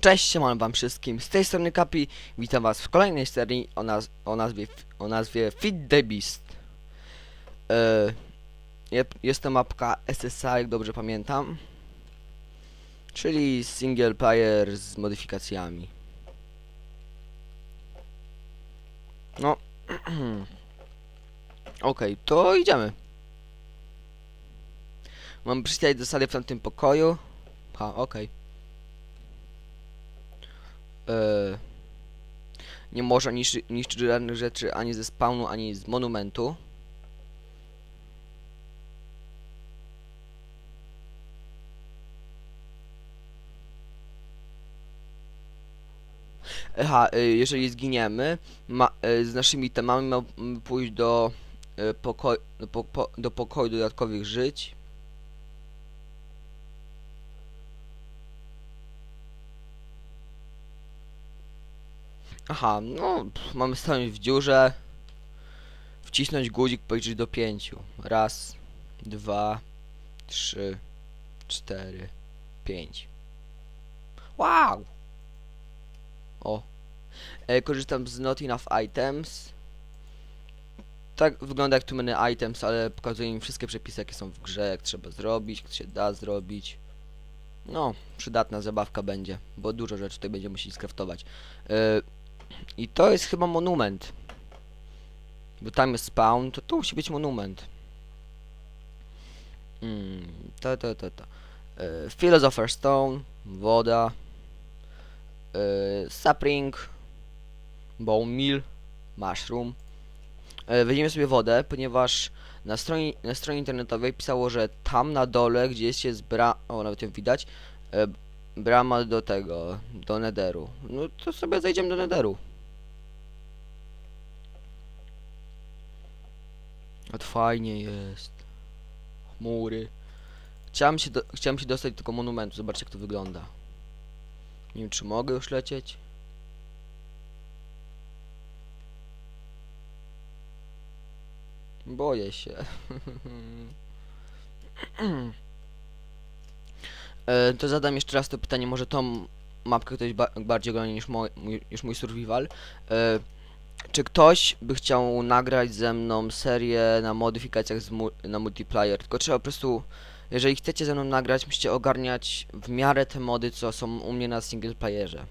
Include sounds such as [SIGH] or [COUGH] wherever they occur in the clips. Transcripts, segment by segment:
Cześć, siemano wam wszystkim, z tej strony Kapi, witam was w kolejnej serii o, naz o, nazwie, o nazwie Fit the Beast. Je jest to mapka SSA, jak dobrze pamiętam, czyli single player z modyfikacjami. No, [CLEARS THROAT] okej, to idziemy. Mam przyjść do sali w tamtym pokoju. Ha, okej. E, nie niszczy, niszczyć żadnych rzeczy ani ze spawnu, ani z monumentu. Aha, e, jeżeli zginiemy, ma, e, z naszymi temami mamy pójść do, e, poko do, do pokoju dodatkowych żyć. Aha, no pff, mamy stanąć w dziurze, wcisnąć guzik, policzyć do pięciu. Raz, dwa, trzy, cztery, pięć. Wow! O. E, korzystam z Not Enough Items. Tak wygląda jak tu menu items, ale pokazuję im wszystkie przepisy jakie są w grze, jak trzeba zrobić, jak się da zrobić. No, przydatna zabawka będzie, bo dużo rzeczy tutaj będziemy musieli skraftować. E, i to jest chyba monument. Bo tam jest spawn, to tu musi być monument. Mm, to, to, to, to. E, Philosopher's Stone, woda, e, sapling, bone meal, mushroom. E, weźmiemy sobie wodę, ponieważ na stronie, na stronie internetowej pisało, że tam na dole gdzieś jest bra... O, nawet ją widać. Brama do tego, do nederu. No to sobie zejdziemy do nederu. To fajnie jest. Chmury. Chciałem się, do, chciałem się dostać do tego monumentu, zobaczcie jak to wygląda. Nie wiem czy mogę już lecieć. Boję się. [LAUGHS] E, to zadam jeszcze raz to pytanie, może tą mapkę ktoś ba bardziej ogląda niż mój, mój, niż mój survival. E, czy ktoś by chciał nagrać ze mną serię na modyfikacjach mu na multiplayer? Tylko trzeba po prostu, jeżeli chcecie ze mną nagrać, musicie ogarniać w miarę te mody, co są u mnie na single playerze.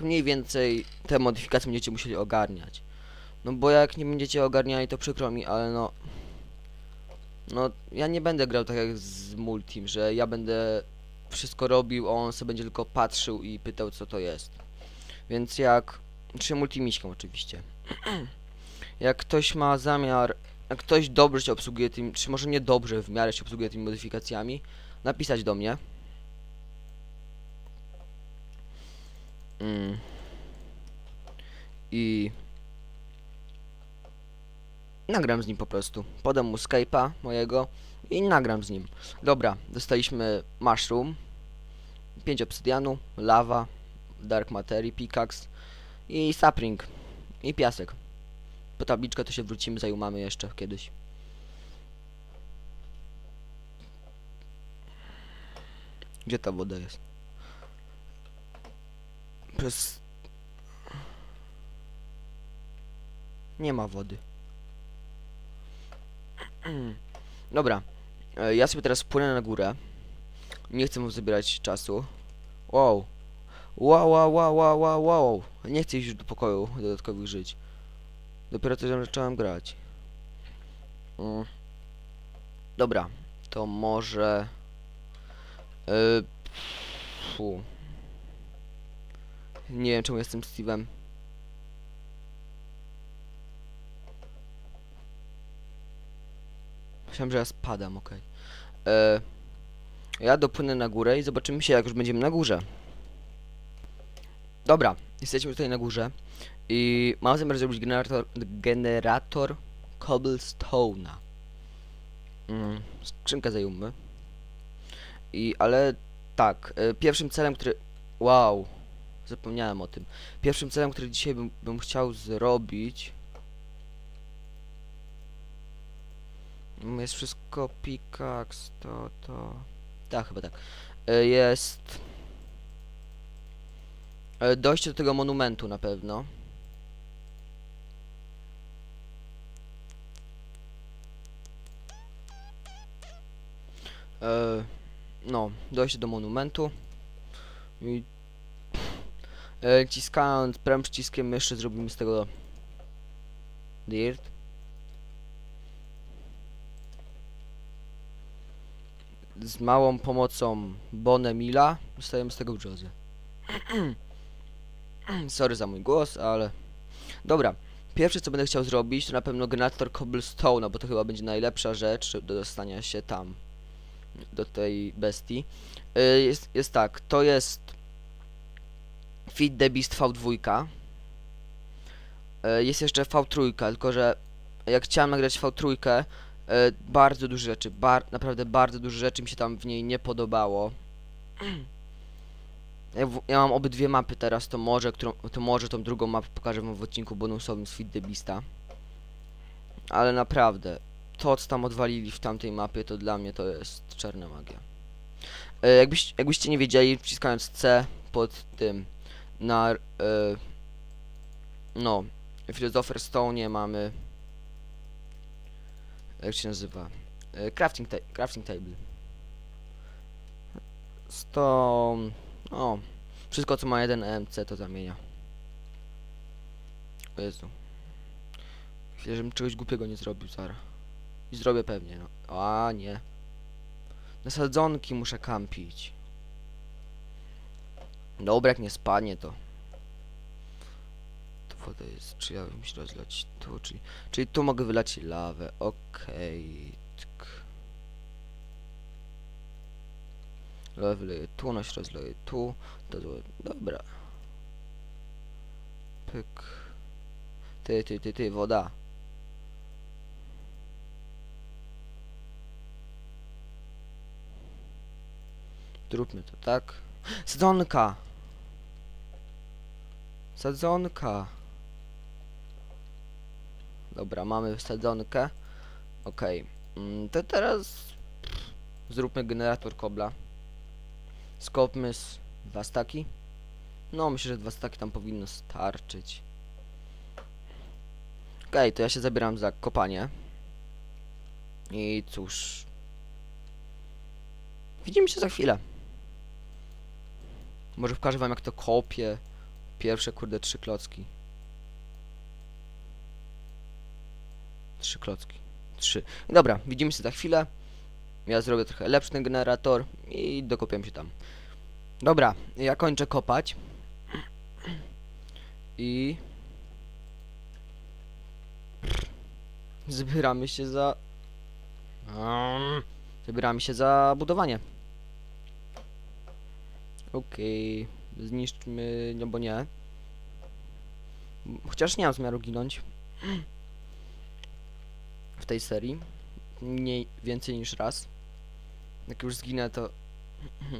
Mniej więcej te modyfikacje będziecie musieli ogarniać. No bo jak nie będziecie ogarniali, to przykro mi, ale no... No, ja nie będę grał tak jak z Multim, że ja będę wszystko robił, a on sobie będzie tylko patrzył i pytał co to jest. Więc jak... Czy Multimiśką oczywiście. [CLEARS THROAT] jak ktoś ma zamiar... Jak ktoś dobrze się obsługuje tym, czy może nie dobrze w miarę się obsługuje tymi modyfikacjami, napisać do mnie. Mm. I nagram z nim po prostu. Podam mu Skype'a mojego i nagram z nim. Dobra, dostaliśmy mushroom, 5 obsydianu, lawa, dark materii, pickaxe i sapling i piasek. Po tabliczkę to się wrócimy, zajumamy jeszcze kiedyś. Gdzie ta woda jest? Przez... Nie ma wody. Dobra. E, Ja sobie teraz płynę na górę. Nie chcę mu zabierać czasu. Wow. Wow, wow, wow, wow, wow, wow. Nie chcę iść już do pokoju dodatkowych żyć. Dopiero co zacząłem grać. Mm. Dobra. To może... Yy, fu. Nie wiem czemu jestem Steve'em. Myślałem, że ja spadam, okej. E, Ja dopłynę na górę i zobaczymy się, jak już będziemy na górze. Dobra, jesteśmy tutaj na górze i mam zamiar zrobić generator, generator cobblestone'a. Mm, skrzynkę zajmmy. I, ale tak, e, pierwszym celem, który... Wow, zapomniałem o tym. Pierwszym celem, który dzisiaj bym, bym chciał zrobić... Mm, Jest wszystko pickaxe, to, to... Tak, chyba tak. E, Jest... E, dojście do tego monumentu na pewno. E, no, dojście do monumentu. I ciskając prawym przyciskiem myszy zrobimy z tego dirt. Z małą pomocą Bonemila dostajemy z tego brzozy. [CLEARS THROAT] Sorry za mój głos, ale... Dobra, pierwsze co będę chciał zrobić to na pewno generator cobblestone'a, bo to chyba będzie najlepsza rzecz do dostania się tam. Do tej bestii. Y, Jest, jest tak, to jest Feed the Beast V2. Y, Jest jeszcze V3, tylko że jak chciałem nagrać V3, y, bardzo dużo rzeczy, bar naprawdę bardzo dużo rzeczy mi się tam w niej nie podobało. Ja, ja mam obydwie mapy teraz, to może, którą, to może tą drugą mapę pokażę wam w odcinku bonusowym z Beasta. Ale naprawdę, to co tam odwalili w tamtej mapie, to dla mnie to jest czarna magia. E, jakbyś, jakbyście nie wiedzieli, wciskając C pod tym na e, no Philosopher Stone mamy jak się nazywa e, crafting, ta crafting table Stone no wszystko co ma jeden MC to zamienia o Jezu Chwilę, żebym czegoś głupiego nie zrobił zaraz i zrobię pewnie, no. A nie. Na sadzonki muszę kampić. Dobra, jak nie spadnie to. Jest, czy ja muszę rozlać tu, czyli... Czyli tu mogę wylać lawę, okej. tyk. Lawę wyleję tu, ona się rozleje tu. To, to, dobra. Pyk. Ty, ty, ty, ty, woda. Zróbmy to tak. Sadzonka! Sadzonka! Dobra, mamy sadzonkę. Okej. Mm, To teraz zróbmy generator kobla. Skopmy z dwa staki. No, myślę, że dwa staki tam powinno starczyć. Okej, to ja się zabieram za kopanie. I cóż. Widzimy się za chwilę. Może pokażę wam jak to kopię. Pierwsze kurde trzy klocki. Trzy klocki. Trzy. Dobra, widzimy się za chwilę. Ja zrobię trochę lepszy generator i dokopiam się tam. Dobra, ja kończę kopać. I... Zbieramy się za... Zabieramy się za budowanie. Okej, zniszczmy, no bo nie. Chociaż nie mam zamiaru ginąć. Tej serii. Mniej, więcej niż raz. Jak już zginę to...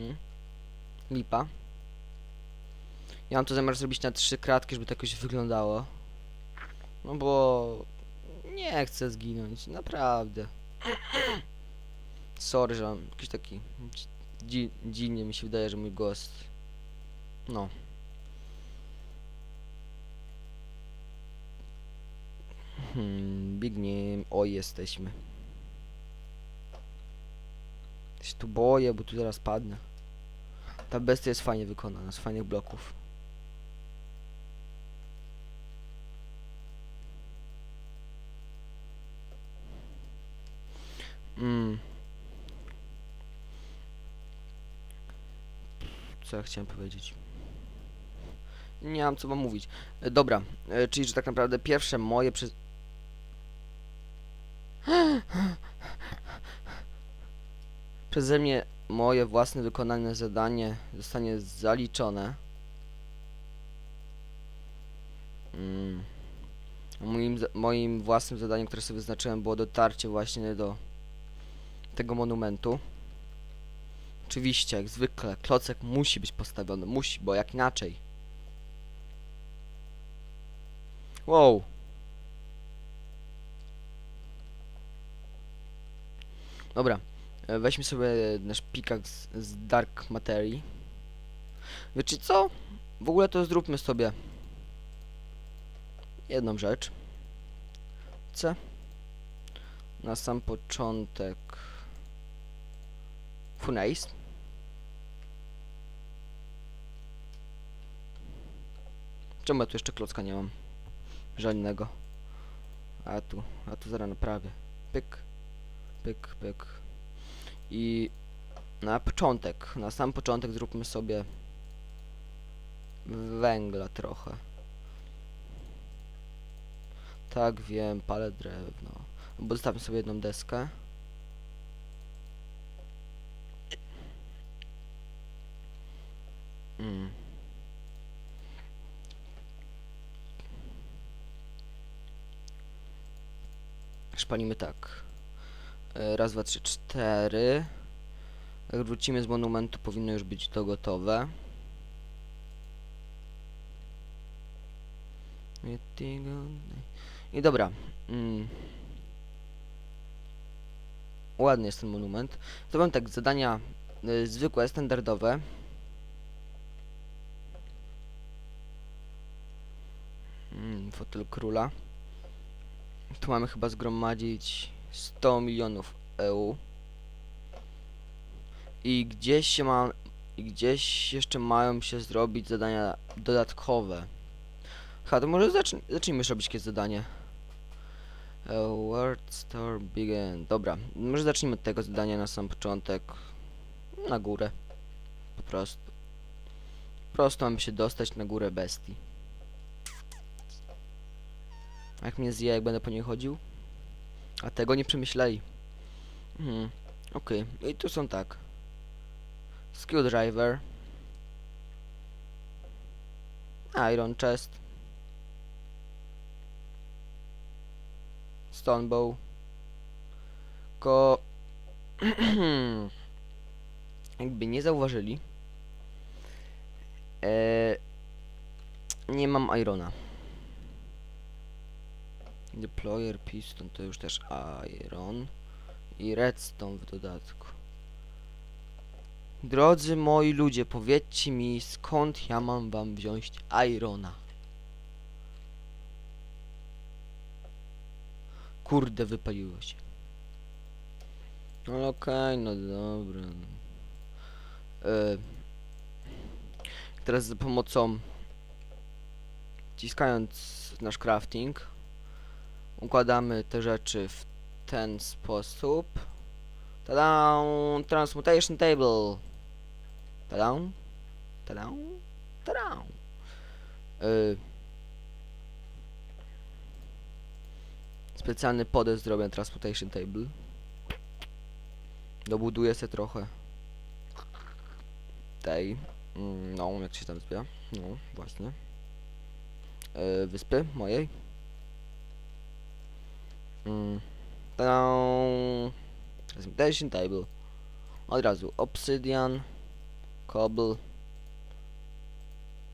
[CLEARS THROAT] Lipa. Ja mam to zamiar zrobić na trzy kratki, żeby to jakoś wyglądało. No bo... Nie chcę zginąć, naprawdę. Sorry, że mam jakiś taki... dzi- Dzi dziwnie mi się wydaje, że mój głos... No. Hmm, biegnie... O, jesteśmy. Się tu boję, bo tu zaraz padnę. Ta bestia jest fajnie wykonana, z fajnych bloków. Mm. Co ja chciałem powiedzieć? Nie mam co mam mówić. E, dobra, e, czyli że tak naprawdę pierwsze moje przez... Przeze mnie moje własne wykonane zadanie zostanie zaliczone. Mm. Moim, moim własnym zadaniem, które sobie wyznaczyłem, było dotarcie właśnie do tego monumentu. Oczywiście, jak zwykle, klocek musi być postawiony, musi, bo jak inaczej. Wow. Dobra, e, weźmy sobie nasz pikak z, Dark Materii. Wiecie co? w ogóle to zróbmy sobie jedną rzecz. C. Na sam początek Funais. Czemu ja tu jeszcze klocka nie mam? Żadnego. A tu, a tu zaraz naprawię. Pyk, pyk, pyk. I na początek, na sam początek zróbmy sobie węgla trochę. Tak, wiem, palę drewno. Bo zostawmy sobie jedną deskę. Mm. Tak. E, Raz, dwa, trzy, cztery. Jak wrócimy z monumentu, powinno już być to gotowe. I dobra. Mm. Ładny jest ten monument. Zrobię tak, zadania y, zwykłe, standardowe. Mm, fotel króla. Tu mamy chyba zgromadzić 100 milionów EU. I gdzieś ma... I gdzieś jeszcze mają się zrobić zadania dodatkowe. Ha, to może zacz zacznijmy już robić jakieś zadanie. Uh, Word Store Begin. Dobra, może zacznijmy od tego zadania na sam początek. Na górę. Po prostu. Prosto mamy się dostać na górę bestii. Jak mnie zje, jak będę po niej chodził? A tego nie przemyśleli. Mhm. Okej, i tu są tak. Screwdriver. Iron chest. Stone bow. Ko... [CLEARS THROAT] Jakby nie zauważyli. E... Nie mam irona. Deployer, piston to już też iron. I redstone w dodatku. Drodzy moi ludzie, powiedzcie mi skąd ja mam wam wziąć irona. Kurde, wypaliło się. No okej, no dobra. E, teraz za pomocą wciskając nasz crafting układamy te rzeczy w ten sposób. Tada! Transmutation table. Tada! Tada! Tada! Y specjalny podest zrobię Transmutation table. Dobuduję se trochę tej, mm, no jak się tam zbiera, no właśnie, y wyspy mojej. Mm. Transmutation table. Od razu obsydian, cobble,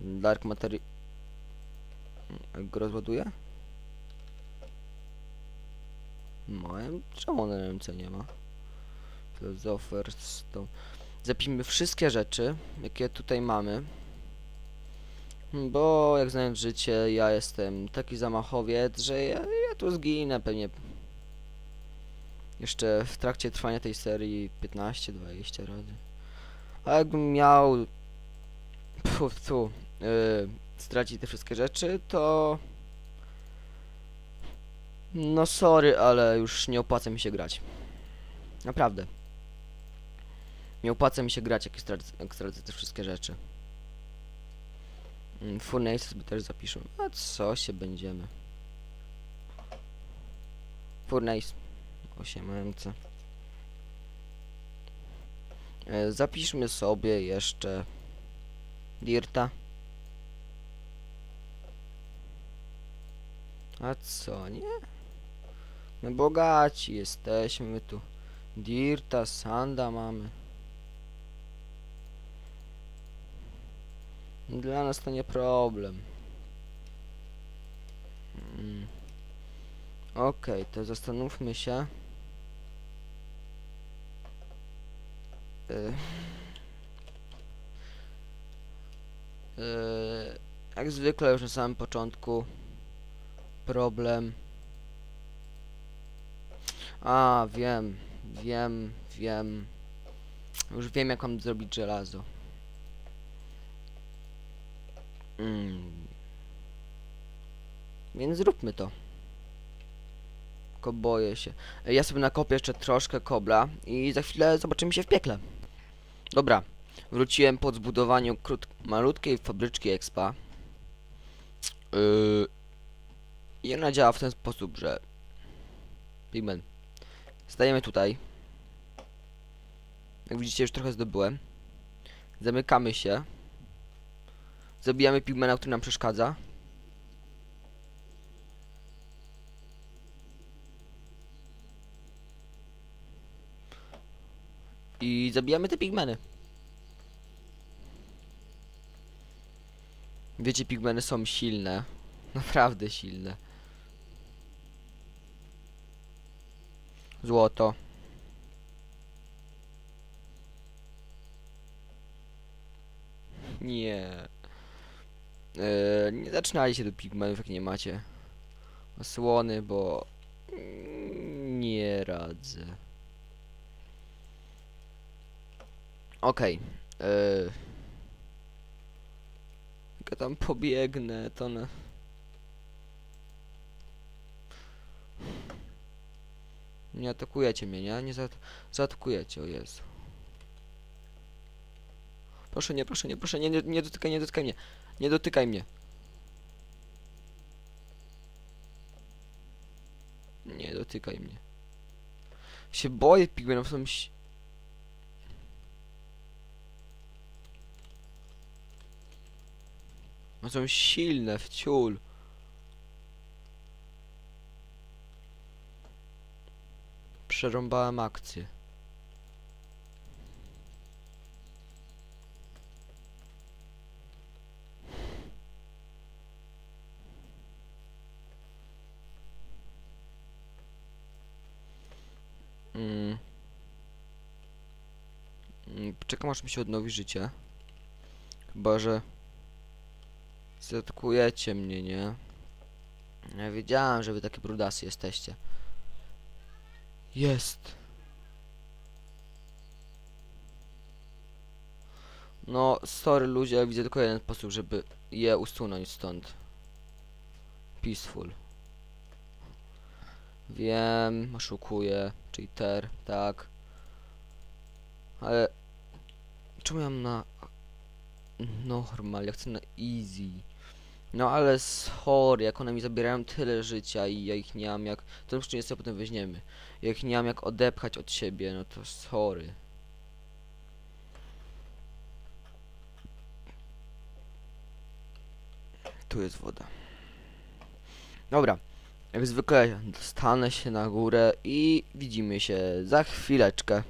dark material. Jak go rozładuję? Mojem? Czemu na ręce nie ma? Philosopher stone. Zapiszmy wszystkie rzeczy, jakie tutaj mamy. Bo jak znając życie, ja jestem taki zamachowiec, że ja tu zginę pewnie jeszcze w trakcie trwania tej serii 15-20 razy. A jakbym miał pfu, pfu, yy, stracić te wszystkie rzeczy, to no sorry, ale już nie opłaca mi się grać. Naprawdę. Nie opłaca mi się grać, jak stracę, te wszystkie rzeczy. Mm, Furnace sobie też zapiszę. A co się będziemy? Furnace. 8 MC. Zapiszmy sobie jeszcze Dirta. A co, nie? My bogaci jesteśmy, my tu Dirta, Sanda mamy. Dla nas to nie problem. Okej, to zastanówmy się. Y. Y, Jak zwykle już na samym początku problem. A, wiem, wiem, wiem. Już wiem jak mam zrobić żelazo. Mm. Więc zróbmy to. Boję się. E, Ja sobie nakopię jeszcze troszkę kobla i za chwilę zobaczymy się w piekle. Dobra. Wróciłem po zbudowaniu krót malutkiej fabryczki Expa. Yy, I ona działa w ten sposób, że... Pigment. Stajemy tutaj. Jak widzicie, już trochę zdobyłem. Zamykamy się. Zabijamy pigmena, który nam przeszkadza. I zabijamy te pigmeny. Wiecie, pigmeny są silne. Naprawdę silne. Złoto. Nie. Eee, nie zaczynajcie do pigmentów, jak nie macie osłony, bo nie radzę. Okej. Eee, jak ja tam pobiegnę, to na... Nie atakujecie mnie, nie? Nie zaat zaatakujecie, o Jezu. Proszę nie, proszę nie, proszę nie, nie, nie dotykaj, nie dotykaj mnie. Nie dotykaj mnie. Nie dotykaj mnie. Się boję pigmenów, są... si- No są silne w ciul. Przerąbałem akcję. Mm. Mm, Czekam aż mi się odnowi życie. Chyba, że Zatkujecie mnie, nie? Ja wiedziałem, że wy takie brudasy jesteście. Jest. No, sorry ludzie, ja widzę tylko jeden sposób, żeby je usunąć stąd. Peaceful. Wiem, oszukuję, cheater, tak. Ale... Czemu ja mam na... Normal, ja chcę na easy. No ale sorry, jak one mi zabierają tyle życia i ja ich nie mam jak... To już nie sobie potem weźmiemy. Ja ich nie mam jak odepchać od siebie, no to sorry. Tu jest woda. Dobra. Jak zwykle dostanę się na górę i widzimy się za chwileczkę.